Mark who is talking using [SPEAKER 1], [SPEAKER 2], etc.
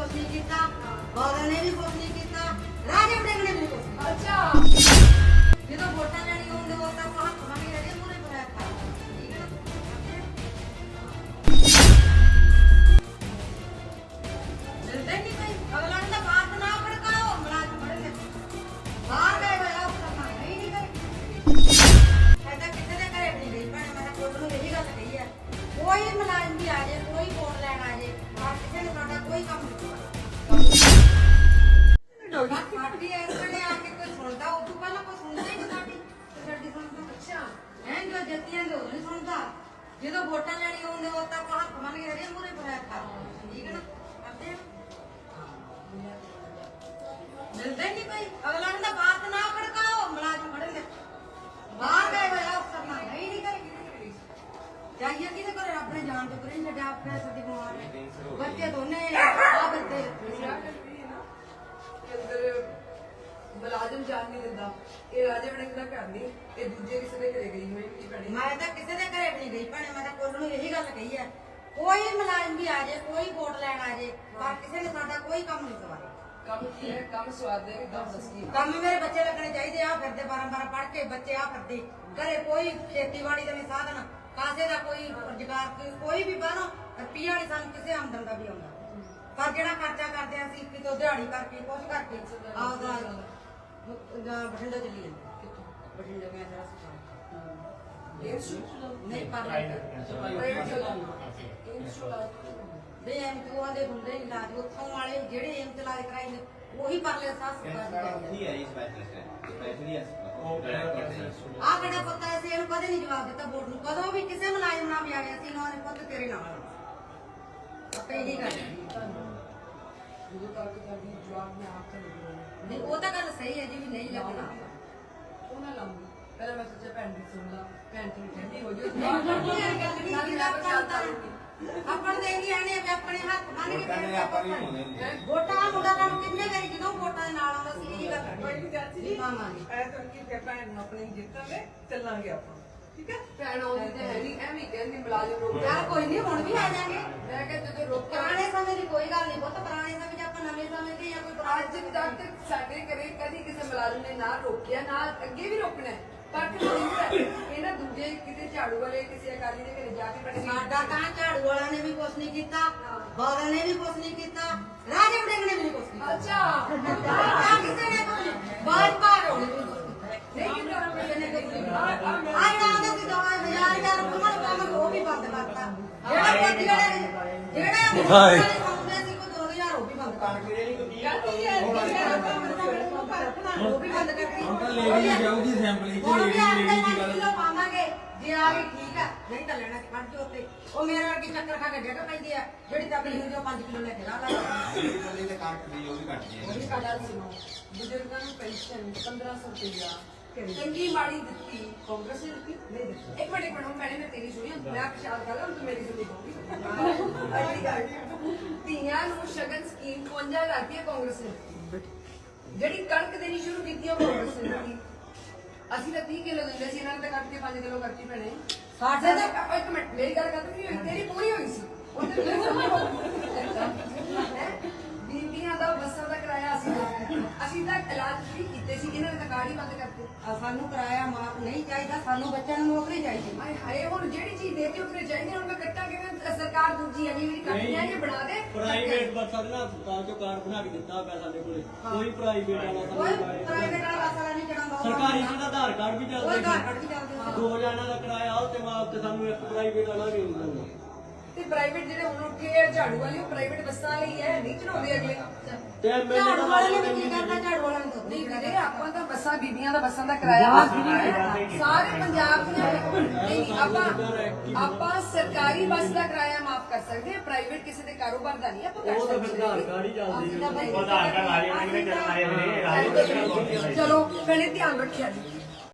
[SPEAKER 1] ਕੁਛ ਨਹੀਂ ਕੀਤਾ ਬਾਦਲ ਨੇ ਵੀ ਕੁਛ ਨਹੀਂ ਕੀਤਾ ਰਾਜੇ ਵੜਿੰਗ ਨੇ ਵੀ ਕੁਛ ਨਹੀਂ।
[SPEAKER 2] ਅੱਛਾ।
[SPEAKER 1] ਜਦੋਂ ਵੋਟਾਂ ਲੈਣੀ ਹੁੰਦੇ ਉਹ ਤਾਂ ਕੋਹ ਖਵਾਂਗੇ ਰਹੇ ਮੂਰੇ ਰੱਖਾ ਠੀਕ ਹੈ ਮਿਲਦੇ ਨਹੀਂ ਕੋਈ। ਅਗਲਾ ਨੇ ਤਾਂ ਬਾਤ ਨਾ ਖੜਕਾਓ ਮਲਾਜ ਫੜਦੇ ਬਾਹਰ ਗਏ ਹੋਏ ਆ ਉਸ ਤਾਂ ਨਹੀਂ ਨਹੀਂ ਗਏ ਐਦਾ ਕਿਸੇ ਦੇ ਘਰੇ ਨਹੀਂ ਗਈ ਭੈਣੇ ਮੈਂ ਤਾਂ ਕੋਲ ਨੂੰ ਇਹੀ ਗੱਲ ਕਹੀ ਹੈ ਕੋਈ ਮੁਲਾਜ਼ਮ ਵੀ ਆ ਜਾਏ ਐਂ ਜੋ ਉਹ ਨਹੀਂ ਸੁਣਦਾ। ਜਦੋਂ ਵੋਟਾਂ ਲੈਣੀ ਹੁੰਦੇ ਉਹ ਤਾਂ ਆਪਾਂ ਹੱਥ ਮੰਨ ਕੇ ਹਰੇ ਮੂਰੇ ਪਰ ਰੱਖਾ ਠੀਕ ਹੈ ਨਾ? ਕਰਦੇ ਮਿਲਦੇ ਨਹੀਂ ਕੋਈ। ਅਗਲਾ ਨੇ ਬਾਤ ਨਾ ਖੜਕਾਓ, ਮੁਲਾਜ਼ਮ ਫੜਨਗੇ ਬਾਹਰ ਗਏ ਹੋਏ ਅਫਸਰ ਨਾ ਨਹੀਂ ਨਹੀਂ ਕਰੇ ਜਾਈਏ ਕਿਤੇ ਕੋਲ ਰੱਬ ਨੇ ਜਾਣ ਤੋਂ ਕਰੀ ਛੱਡਿਆ, ਆਪਣੇ ਸਦੀ ਬਿਮਾਰ ਨੇ। ਬੱਚੇ ਦੋਨੇ ਆ ਬੱਚੇ
[SPEAKER 2] ਅੰਦਰ ਮੁਲਾਜ਼ਮ ਜਾਣ ਨਹੀਂ ਦਿੰਦਾ। ਇਹ ਰਾਜੇ ਵੜਿੰਗ ਦਾ ਘਰ ਨਹੀਂ।
[SPEAKER 1] ਮੈਂ ਤਾਂ ਕਿਸੇ ਦੇ ਘਰੇ ਵੀ ਨਹੀਂ ਗਈ ਭੈਣੇ ਮੈਂ ਤਾਂ ਕੋਲ ਨੂੰ ਇਹੀ ਗੱਲ ਕਹੀ ਹੈ ਕੋਈ ਮੁਲਾਜ਼ਮ ਵੀ ਆ ਜਾਏ ਕੋਈ ਵੋਟ ਲੈਣ ਆ ਜਾਏ ਪਰ ਕਿਸੇ ਨੇ ਸਾਡਾ ਕੋਈ ਕੰਮ ਨਹੀਂ ਕਰਵਾਇਆ
[SPEAKER 2] ਕੰਮ ਕੀ ਹੈ? ਕੰਮ ਸਵਾਦ ਦੇ ਕੰਮ ਹੈ?
[SPEAKER 1] ਕੰਮ ਮੇਰੇ ਬੱਚੇ ਲੱਗਣੇ ਚਾਹੀਦੇ ਆ ਫਿਰਦੇ 12 12 ਪੜ੍ਹ ਕੇ ਬੱਚੇ ਆ ਫਿਰਦੇ। ਘਰੇ ਕੋਈ ਖੇਤੀਬਾੜੀ ਦਾ ਨਹੀਂ ਸਾਧਨ ਕਾਸੇ ਦਾ ਕੋਈ ਰੁਜ਼ਗਾਰ ਕੋਈ- ਵੀ ਬਾਹਰੋਂ ਰੁਪਈਆ ਨਹੀਂ ਸਾਨੂੰ ਕਿਸੇ ਆਮਦਨ ਦਾ ਵੀ ਆਉਂਦਾ। ਪਰ ਜਿਹੜਾ ਖਰਚਾ ਕਰਦੇ ਆ ਅਸੀਂ ਕਿਤੋਂ ਦਿਹਾੜੀ ਕਰਕੇ ਕੁਛ ਕਰਕੇ ਆਪਦਾ ਜਾਂ ਬਠਿੰਡਾ ਚੱਲੀ ਜਾਂਦੇ ਬਠਿੰਡਾ ਮੈਂ ਜਰਾ
[SPEAKER 2] ਸੁਣ ਸੁਣ
[SPEAKER 1] ਦੇ ਹੁੰਦੇ ਇਲਾਜ ਉੱਥੋਂ ਵਾਲੇ ਜਿਹੜੇ ਚ ਇਲਾਜ ਕਰਾਈ ਨੇ ਉਹੀ ਪਰਲੇ ਸਾਹ ਆ ਕਿਹੜਾ ਪੁੱਤ ਐ ਸੀ ਇਹਨੂੰ ਕਦੇ ਨਹੀਂ ਜਵਾਬ ਦਿੱਤਾ ਬੋਰਡ ਨੂੰ ਕਦੋਂ ਵੀ ਕਿਸੇ ਮੁਲਾਜ਼ਮ ਨਾਲ ਵੀ ਆ ਗਿਆ ਸੀ ਨਾ ਪੁੱਤ ਤੇਰੇ ਨਾਲ ਆ। ਆਪੇ ਇਹੀ ਗੱਲ ਹੈ।
[SPEAKER 2] ਜਦੋਂ ਤੱਕ ਤੁਹਾਡੀ ਜਵਾਬ ਮੈਂ ਆਪ ਤੋਂ ਨਹੀਂ
[SPEAKER 1] ਉਹ ਤਾਂ ਗੱਲ ਸਹੀ ਹੈ ਜੀ ਵੀ ਨਹੀਂ ਲੱਗਣਾ
[SPEAKER 2] ਉਹ ਨਾ ਲਾਉਂਗੀ ਪਹਿਲਾਂ ਮੈਂ ਸੋਚਿਆ ਭੈਣ ਦੀ ਸੁਣ ਲਾ ਭੈਣ ਦੀ ਠੰਡੀ ਹੋ ਜਾਊ
[SPEAKER 1] ਗੱਲ ਵੀ ਨਹੀਂ ਆਪਾਂ ਤਾਂ ਆਪਾਂ ਨੂੰ ਦੇਣੀ ਆਣੇ ਵੀ ਆਪਣੇ ਹੱਥ ਬੰਨ ਕੇ
[SPEAKER 3] ਨੇ ਆਪਾਂ ਨੂੰ ਹੋਣੇ ਨੇ।
[SPEAKER 1] ਵੋਟਾਂ ਮੁੰਡਾ ਤੁਹਾਨੂੰ ਕਿੰਨੇ ਵਾਰੀ ਜਦੋਂ ਵੋਟਾਂ ਦੇ ਨਾਲ ਆਉਂਦਾ ਸੀ ਇਹ ਗੱਲ
[SPEAKER 2] ਕੋਈ ਨਹੀਂ ਚਾਚੀ ਜੀ
[SPEAKER 1] ਹਾਂ ਹਾਂ ਜੀ
[SPEAKER 2] ਐ ਤਾਂ ਕੀ ਤੇ ਭੈਣ ਨੂੰ ਆਪਣੀ ਜਿੱਤਾਂਗੇ ਚੱਲਾਂਗੇ ਆਪਾਂ। ਠੀਕ ਹੈ ਭੈਣ ਆਉਂਦੀ ਤੇ ਹੈ ਨਹੀਂ ਐਵੇਂ ਕਹਿੰਦੀ ਮੁਲਾਜ਼ਮ ਰੋਕ
[SPEAKER 1] ਯਾਰ ਕੋਈ ਨਹੀਂ ਹੁਣ ਵੀ ਆ ਜਾਾਂਗੇ।
[SPEAKER 2] ਮੈਂ ਕਿਹਾ ਜਦੋਂ ਰੋਕਿਆ
[SPEAKER 1] ਪੁਰਾਣੇ ਸਮੇਂ ਦੀ ਕੋਈ ਗੱਲ ਨਹੀਂ ਬਹੁਤ ਪੁਰਾਣੇ ਸਮੇਂ 'ਚ ਆਪਾਂ ਨਵੇਂ ਸਮੇਂ ਦੇ ਜਾਂ ਕੋਈ ਪੁਰਾਣੇ
[SPEAKER 2] ਅੱਜ ਤੱਕ ਸਾਡੇ ਘਰੇ ਕਦੀ ਕਿਸੇ ਮੁਲਾਜ਼ਮ ਨੇ ਨਾ ਰੋਕਿਆ ਨਾ ਅੱਗੇ ਵੀ ਰੋਕਣਾ ਹੈ। ਪਰ ਇਹਨਾਂ ਦੂਜੇ ਕਿਤੇ ਝਾੜੂ ਵਾਲੇ ਕਿਸੇ ਅਕਾਲੀ ਦੇ ਘਰੇ ਜਾ ਕੇ ਬੈਠੇ।
[SPEAKER 1] ਸਾਡਾ ਤਾਂ ਝਾੜੂ ਵਾਲਾ ਨੇ ਵੀ ਕੁਛ ਨਹੀਂ ਕੀਤਾ ਬਾਦਲ ਨੇ ਵੀ ਕੁਛ ਨਹੀਂ ਕੀਤਾ ਰਾਜੇ ਵੜਿੰਗ ਨੇ ਵੀ ਨਹੀਂ ਕੁਛ ਕੀਤਾ।
[SPEAKER 2] ਅੱਛਾ।
[SPEAKER 1] ਆ ਕਿਸੇ ਨੇ ਕੁਛ ਨਹੀਂ ਬਾਜ ਬਾਜ ਹੋਣੀ ਨਹੀਂ ਕੀਤਾ ਕਿਸੇ ਨੇ ਕੁਛ ਨਹੀਂ ਆ ਜਿਹੜਾ ਆਉਂਦਾ ਸੀ ਦਵਾ ਹਜ਼ਾਰ ਹਜ਼ਾਰ ਕੰਮ ਉਹ ਵੀ ਬੰਦ ਕਰਤਾ। ਜਿਹੜਾ ਜਿਹੜੇ ਜਿਹੜੇ ਹਾਏ ਆਉਂਦੇ ਸੀ ਕੋਈ 2000 ਉਹ ਵੀ ਬੰਦ ਕਰਤਾ ਉਹ ਵੀ
[SPEAKER 3] ਜਾਊਗੀ assembly ਚ,
[SPEAKER 1] ਹੁਣ ਵੀ
[SPEAKER 3] ਦੀ ਗੱਲ।
[SPEAKER 1] ਜੇ ਆ ਗਈ ਠੀਕ ਆ ਨਹੀਂ ਤਾਂ ਲੈਣਾ ਖੜ ਜੋ ਉੱਤੇ ਉਹ ਮੇਰੇ ਵਰਗੀ ਚੱਕਰ ਖਾ ਕੇ ਡਿੱਗ ਪੈਂਦੀ ਆ ਜਿਹੜੀ ਤਕਲੀਫ ਹੁੰਦੀ ਉਹ 5 ਕਿਲੋ ਲੈ ਕੇ ਲਾ ਲਾ
[SPEAKER 3] ਬੰਦੇ ਤੇ ਕੱਟ ਦੀ ਉਹ ਵੀ ਕੱਟ ਦੀ
[SPEAKER 2] ਗੱਲ ਸੁਣੋ ਬਜ਼ੁਰਗਾਂ ਨੂੰ ਪੈਨਸ਼ਨ 1500 ਰੁਪਇਆ ਚੰਗੀ ਮਾੜੀ ਦਿੱਤੀ ਕਾਂਗਰਸ ਨੇ ਦਿੱਤੀ ਨਹੀਂ ਦਿੱਤੀ ਇੱਕ ਮਿੰਟ ਇੱਕ ਮਿੰਟ ਹੁਣ ਮੈਨੇ ਮੈਂ ਤੇਰੀ ਸੁਣੀ ਮੈਂ ਖਿਆਲ ਕਰ ਲਾਂ ਤੂੰ ਮੇਰੀ ਸੁਣੀ ਹੋਊਗੀ ਧੀਆਂ ਨੂੰ ਸ਼ਗਨ ਸਕੀਮ 55000 ਰੁਪਏ ਕਾਂਗਰਸ ਨੇ। ਜਿਹੜੀ ਕਣਕ ਦੇਣੀ ਸ਼ੁਰੂ ਕੀਤੀ ਉਹ ਕਾਂਗਰਸ ਨੇ ਦਿੱਤੀ। ਅਸੀਂ ਤਾਂ 30 ਕਿਲੋ ਦਿੰਦੇ ਸੀ ਇਹਨਾਂ ਨੇ ਤਾਂ ਕੱਟ ਕੇ 5 ਕਿਲੋ ਕਰਤੀ ਭੈਣੇ।
[SPEAKER 1] ਸਾਡੇ ਤਾਂ
[SPEAKER 2] ਇੱਕ ਮਿੰਟ ਮੇਰੀ ਗੱਲ ਕਰ ਤੂੰ ਤੇਰੀ ਪੂਰੀ ਹੋਈ ਸੀ। ਉਹ ਤੇ
[SPEAKER 1] ਆ ਸਾਨੂੰ ਕਿਰਾਇਆ ਮਾਫ ਨਹੀਂ ਚਾਹੀਦਾ ਸਾਨੂੰ ਬੱਚਿਆਂ ਨੂੰ ਨੌਕਰੀ ਚਾਹੀਦੀ।
[SPEAKER 2] ਹਾਏ ਹਾਏ ਹੁਣ ਜਿਹੜੀ ਚੀਜ਼ ਦੇ ਕੇ ਉਤਰੇ ਚਾਹੀਦੀ ਹੁਣ ਮੈਂ ਕੱਟਾਂ ਕਿਵੇਂ ਸਰਕਾਰ ਦੂਜੀ ਅਗਲੀ ਵਾਰੀ ਕੱਟਣੀ ਆ ਇਹ ਬਣਾ ਦੇ।
[SPEAKER 4] ਪ੍ਰਾਈਵੇਟ ਬੱਸਾਂ ਦੇ ਨਾ ਹਸਪਤਾਲ ਚੋਂ ਕਾਰਡ ਬਣਾ ਕੇ ਦਿੱਤਾ ਪਿਆ ਸਾਡੇ ਕੋਲੇ। ਕੋਈ ਪ੍ਰਾਈਵੇਟ ਵਾਲਾ
[SPEAKER 1] ਕੋਈ
[SPEAKER 4] ਸਾਨੂੰ ਨਹੀਂ।
[SPEAKER 1] ਪ੍ਰਾਈਵੇਟ ਵਾਲਾ ਵਾਸਾ ਨਹੀਂ ਚੜਾਉਂਦਾ
[SPEAKER 4] ਸਰਕਾਰੀ ਦਾ ਆਧਾਰ ਕਾਰਡ ਵੀ
[SPEAKER 1] ਕੋਈ
[SPEAKER 4] ਚੱਲਦਾ
[SPEAKER 1] ਘਰ ਕੱਢ ਕੇ ਚੱਲਦੇ ਸੀ।
[SPEAKER 4] ਦੋ ਜਣਾਂ ਦਾ ਕਿਰਾਇਆ ਉਹ ਤੇ ਮਾਪ ਤੇ ਸਾਨੂੰ ਇੱਕ ਪ੍ਰਾਈਵੇਟ ਵਾਲਾ ਵੀ ਨਹੀਂ ਮਿਲਦਾ
[SPEAKER 2] ਤੇ ਪ੍ਰਾਈਵੇਟ ਜਿਹੜੇ ਹੁਣ ਉੱਠੇ ਆ ਝਾੜੂ ਵਾਲੇ ਉਹ ਪ੍ਰਾਈਵੇਟ ਬੱਸਾਂ ਲਈ ਹੈ ਨਹੀਂ ਚਲਾਉਂਦੇ ਅਗਲੇ।
[SPEAKER 4] ਤੇ ਐਮਐਲਏ
[SPEAKER 1] ਝਾੜੂ
[SPEAKER 4] ਦਾ
[SPEAKER 1] ਵਾਲੇ ਨੇ ਵੀ ਕੀ ਕਰਨਾ ਝਾੜੂ ਵਾਲੇ ਨੂੰ
[SPEAKER 2] ਨਹੀਂ ਵੀਰੇ ਆਪਾਂ। ਬੱਸਾਂ ਬੀਬੀਆਂ ਦਾ ਬੱਸਾਂ ਦਾ ਕਿਰਾਇਆ ਹੈ। ਸਾਰੇ ਪੰਜਾਬ ਦੀਆਂ ਨਹੀਂ ਆਪਾਂ ਆਪਾਂ ਸਰਕਾਰੀ ਬੱਸ ਦਾ ਕਿਰਾਇਆ ਮਾਫ ਕਰ ਸਕਦੇ ਹਾਂ ਪ੍ਰਾਈਵੇਟ ਕਿਸੇ ਦੇ ਕਾਰੋਬਾਰ ਦਾ ਨਹੀਂ ਆਪਾਂ ਕਰ
[SPEAKER 4] ਉਹ ਤਾਂ ਫਿਰ
[SPEAKER 2] ਸਕਦੇ
[SPEAKER 4] ਆਧਾਰ ਕਾਰਡ ਹੀ ਚੱਲਦੀ ਹੈ
[SPEAKER 5] ਆਧਾਰ ਕਾਰਡ ਆ ਰਾਜ
[SPEAKER 2] ਚਲੋ ਪਹਿਲੇ ਧਿਆਨ ਰੱਖਿਆ ਜੀ।